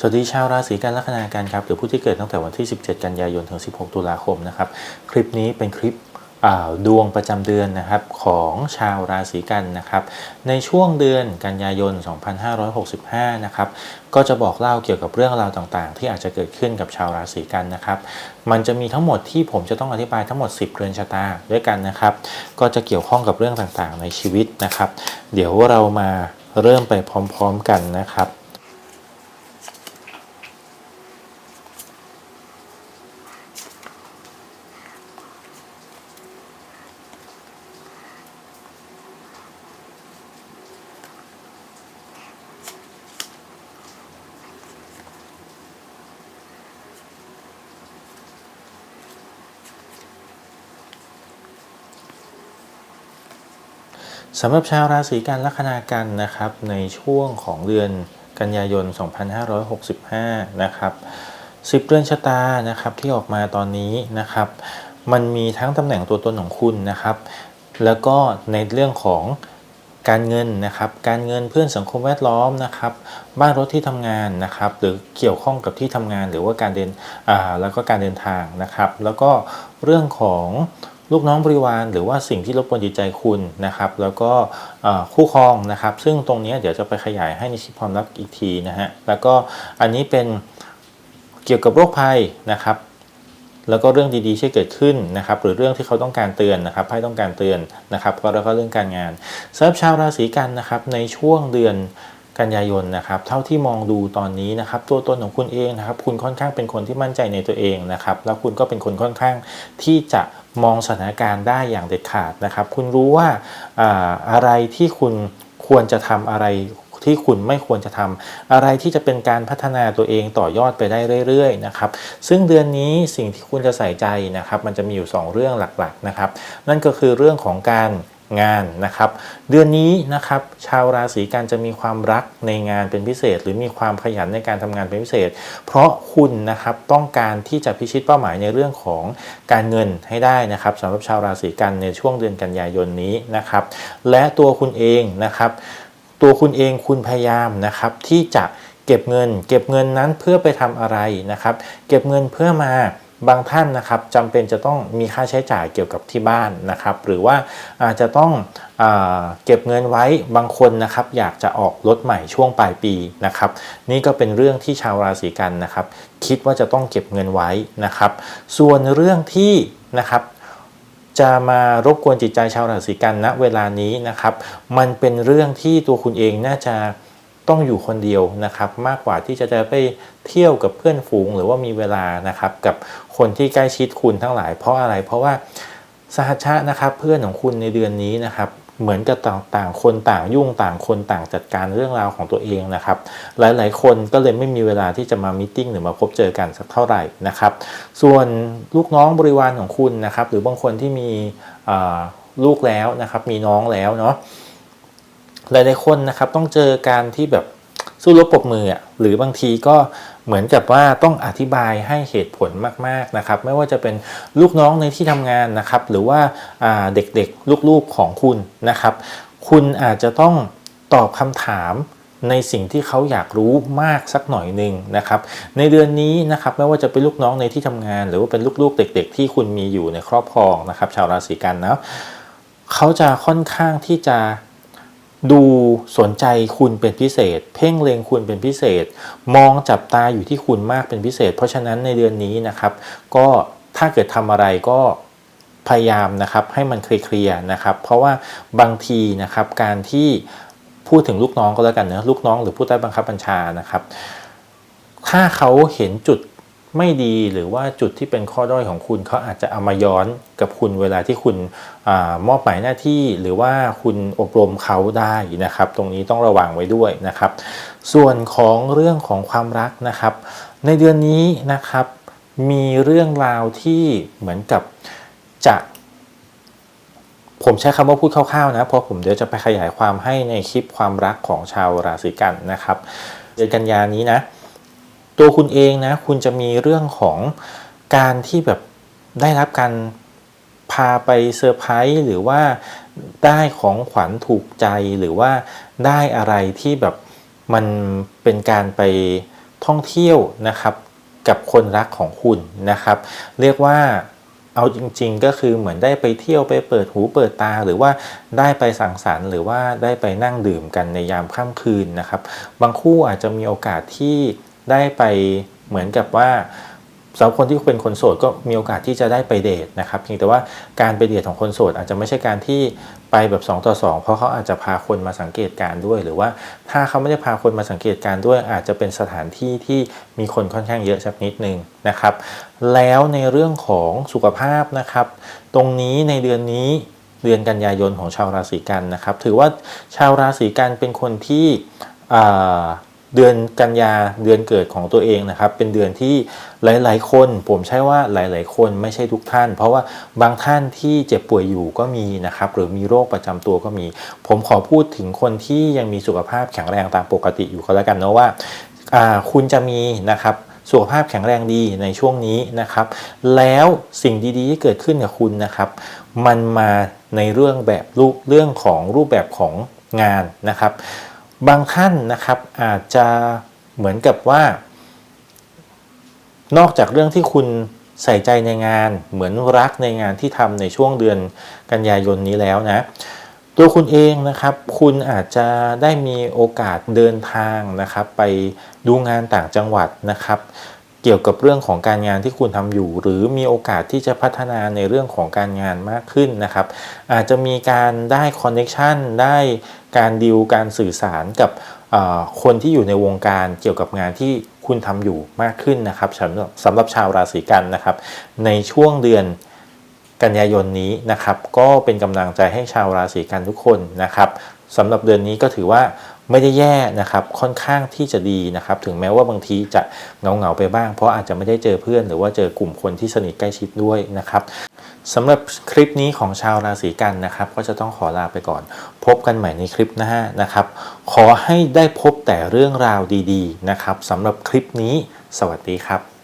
สวัสดีชาวราศีกันลัคนากันครับหรือผู้ที่เกิดตั้งแต่วันที่ 17 กันยายนถึง 16 ตุลาคมนะครับคลิปนี้เป็นคลิปดวงประจำเดือนนะครับของชาวราศีกันนะครับในช่วงเดือนกันยายน 2565 นะครับก็จะบอกเล่าเกี่ยวกับเรื่องราวต่างๆ ที่อาจจะเกิดขึ้นกับชาวราศีกันนะครับมันจะมีทั้งหมดที่ผมจะต้องอธิบายทั้งหมด 10 เรือนชะตาด้วยกันนะครับก็จะเกี่ยวข้องกับเรื่องต่างๆในชีวิตนะครับ เดี๋ยวเรามาเริ่มไปพร้อม ๆ กันนะครับ สำหรับชาวราศีกันลัคนากันนะครับในช่วงของเดือนกันยายน 2565 นะครับ10เรือนชะตานะครับที่ออกมาตอนนี้นะครับมันมีทั้งตำแหน่งตัวตนของคุณนะครับ แล้วก็ในเรื่องของการเงินนะครับการเงินเพื่อนสังคมแวดล้อมนะครับบ้านรถที่ทำงานนะครับหรือเกี่ยวข้องกับที่ทำงานหรือว่าการเดินอ่าแล้วก็การเดินทางนะครับ แล้วก็เรื่องของ ลูกน้องบริวารหรือว่าสิ่งที่รบกวนจิตใจคุณนะครับ แล้วก็คู่ครองนะครับ ซึ่งตรงนี้เดี๋ยวจะไปขยายให้ในคลิปความลับอีกทีนะฮะแล้วก็อันนี้เป็นเกี่ยวกับโรคภัยนะครับ แล้วก็เรื่องดีๆที่เกิดขึ้นนะครับ หรือเรื่องที่เขาต้องการเตือนนะครับไพ่ต้องการเตือนนะครับ ก็แล้วก็เรื่องการงานสำหรับชาวราศีกันนะครับในช่วงเดือน กันยายนนะครับเท่าที่มองดูตอนนี้นะครับตัวตนของคุณเองนะครับคุณค่อนข้างเป็นคนที่มั่นใจในตัวเองนะครับแล้วคุณก็เป็นคนค่อนข้างที่จะมองสถานการณ์ได้อย่างเด็ดขาดนะครับ คุณรู้ว่าอะไรที่คุณควรจะทำอะไรที่คุณไม่ควรจะทำอะไรที่จะเป็นการพัฒนาตัวเองต่อยอดไปได้เรื่อยๆนะครับซึ่งเดือนนี้สิ่งที่คุณจะใส่ใจนะครับ มันจะมีอยู่ 2 เรื่องหลักๆนะครับ นั่นก็คือเรื่องของการ งานนะครับ เดือนนี้นะครับชาวราศีกันจะมีความรักในงานเป็นพิเศษ หรือมีความขยันในการทำงานเป็นพิเศษ เพราะคุณนะครับต้องการที่จะพิชิตเป้าหมายในเรื่องของการเงินให้ได้นะครับสำหรับชาวราศีกันในช่วงเดือนกันยายนนี้นะครับ และตัวคุณเองนะครับ ตัวคุณเองคุณพยายามนะครับที่จะเก็บเงิน เก็บเงินนั้นเพื่อไปทำอะไรนะครับ เก็บเงินเพื่อมา บางท่านนะครับจำเป็นจะต้องมีค่าใช้จ่ายเกี่ยวกับที่บ้านนะครับ หรือว่าอาจจะต้องอเก็บเงินไว้บางคนนะครับ อยากจะออกรถใหม่ช่วงปลายปีนะครับ นี่ก็เป็นเรื่องที่ชาวราศีกันนะครับ คิดว่าจะต้องเก็บเงินไว้นะครับ ส่วนเรื่องที่นะครับจะมารบกวนจิตใจชาวราศีกันณเวลานี้นะครับ มันเป็นเรื่องที่ตัวคุณเองน่าจะ ต้องอยู่คนเดียวนะครับมากกว่าที่จะจะไปเที่ยวกับเพื่อนฝูงหรือว่ามีเวลานะครับกับคนที่ใกล้ชิดคุณทั้งหลาย เพราะอะไรเพราะว่าสหชานะครับเพื่อนของคุณในเดือนนี้นะครับเหมือนกับต่างคนต่างยุ่งต่างคนต่างจัดการเรื่องราวของตัวเองนะครับ หลายๆ คนก็เลยไม่มีเวลาที่จะมามิ팅หรือมาพบเจอกันสักเท่าไหร่นะครับ ส่วนลูกน้องบริวารของคุณนะครับ หรือบางคนที่มีลูกแล้วนะครับ มีน้องแล้วเนาะ หลายๆคนนะครับต้องเจอการที่แบบสู้รบปรบมืออะหรือบางทีก็เหมือนกับว่าต้องอธิบายให้เหตุผลมากๆนะครับ ไม่ว่าจะเป็นลูกน้องในที่ทำงานนะครับ หรือว่าอ่าเด็กๆลูกๆของคุณนะครับ คุณอาจจะต้องตอบคำถามในสิ่งที่เขาอยากรู้มากสักหน่อยหนึ่งนะครับ ในเดือนนี้นะครับไม่ว่าจะเป็นลูกน้องในที่ทำงาน หรือว่าเป็นลูกๆ เด็ก ๆ ที่คุณมีอยู่ในครอบครองนะครับ ชาวราศีกันนะเขาจะค่อนข้างที่จะ ดูสนใจคุณเป็นพิเศษ เพ่งเล็งคุณเป็นพิเศษ มองจับตาอยู่ที่คุณมากเป็นพิเศษ เพราะฉะนั้นในเดือนนี้นะครับ ก็ถ้าเกิดทำอะไรก็พยายามนะครับให้มันเคลียร์นะครับ เพราะว่าบางทีนะครับการที่พูดถึงลูกน้องก็แล้วกันนะลูกน้องหรือผู้ใต้บังคับบัญชานะครับ ถ้าเขาเห็นจุด ไม่ดีหรือว่าจุดที่เป็นข้อด้อยของคุณเขาอาจจะเอามาย้อนกับคุณเวลาที่คุณอมอบหมายหน้าที่หรือว่าคุณอบรมเขาได้นะครับ ตรงนี้ต้องระวังไว้ด้วยนะครับ ส่วนของเรื่องของความรักนะครับ ในเดือนนี้นะครับ มีเรื่องราวที่เหมือนกับจะผมใช้คำว่าพูดคร่าวๆนะเพราะผมเดี๋ยวจะไปขยายความให้ในคลิปความรักของชาวราศีกันนะครับ เดือนกันยานี้นะ ตัวคุณเองนะ คุณจะมีเรื่องของการที่แบบได้รับการพาไปเซอร์ไพรส์หรือว่าได้ของขวัญถูกใจหรือว่าได้อะไรที่แบบมันเป็นการไปท่องเที่ยวนะครับ กับคนรักของคุณนะครับ เรียกว่าเอาจริง ๆ ก็คือเหมือนได้ไปเที่ยวไปเปิดหูเปิดตา หรือว่าได้ไปสังสรรค์หรือว่าได้ไปนั่งดื่มกันในยามค่ำคืนนะครับ บางคู่อาจจะมีโอกาสที่ ได้ไปเหมือนกับว่าสำหรับคนที่เป็นคนโสดก็มีโอกาสที่จะได้ไปเดทนะครับเพียงแต่ว่าการไปเดทของคนโสดอาจจะไม่ใช่การที่ไปแบบ2ต่อ2 เพราะเขาอาจจะพาคนมาสังเกตการ์ด้วย หรือว่าถ้าเขาไม่ได้พาคนมาสังเกตการ์ด้วย อาจจะเป็นสถานที่ที่มีคนค่อนข้างเยอะสักนิดนึงนะครับ แล้วในเรื่องของสุขภาพนะครับ ตรงนี้ในเดือนนี้เดือนกันยายนของชาวราศีกันนะครับ ถือว่าชาวราศีกันเป็นคนที่ เดือนกันยาเดือนเกิดของตัวเองนะครับ เป็นเดือนที่หลาย ๆ คน ผมใช่ว่าหลาย ๆ คนไม่ใช่ทุกท่าน เพราะว่าบางท่านที่เจ็บป่วยอยู่ก็มีนะครับ หรือมีโรคประจำตัวก็มี ผมขอพูดถึงคนที่ยังมีสุขภาพแข็งแรงตามปกติอยู่ก็แล้วกันนะว่าอ่าคุณจะมีนะครับสุขภาพแข็งแรงดีในช่วงนี้นะครับ แล้วสิ่งดีๆที่เกิดขึ้นกับคุณนะครับ มันมาในเรื่องแบบรูปเรื่องของรูปแบบของงานนะครับ บางท่านนะครับอาจจะเหมือนกับว่า นอกจากเรื่องที่คุณใส่ใจในงานเหมือนรักในงานที่ทำในช่วงเดือนกันยายนนี้แล้วนะ ตัวคุณเองนะครับ คุณอาจจะได้มีโอกาสเดินทางนะครับ ไปดูงานต่างจังหวัดนะครับ เกี่ยวกับเรื่องของการงานที่คุณทำอยู่ หรือมีโอกาสที่จะพัฒนาในเรื่องของการงานมากขึ้นนะครับ อาจจะมีการได้คอนเน็ชันได้การดิวการสื่อสารกับคนที่อยู่ในวงการเกี่ยวกับงานที่คุณทำอยู่มากขึ้นนะครับสำหรับสำหรับชาวราศีกันนะครับ ในช่วงเดือนกันยายนนี้นะครับ ก็เป็นกำลังใจให้ชาวราศีกันทุกคนนะครับสำหรับเดือนนี้ก็ถือว่า ไม่ได้แย่นะครับค่อนข้างที่จะดีนะครับถึงแม้ว่าบางทีจะเงาเงาไปบ้าง เพราะอาจจะไม่ได้เจอเพื่อน หรือว่าเจอกลุ่มคนที่สนิทใกล้ชิดด้วยนะครับสำหรับคลิปนี้ของชาวราศีกันนะครับ ก็จะต้องขอลาไปก่อน พบกันใหม่ในคลิปหน้านะครับ ขอให้ได้พบแต่เรื่องราวดี ๆ นะครับสำหรับคลิปนี้ สวัสดีครับ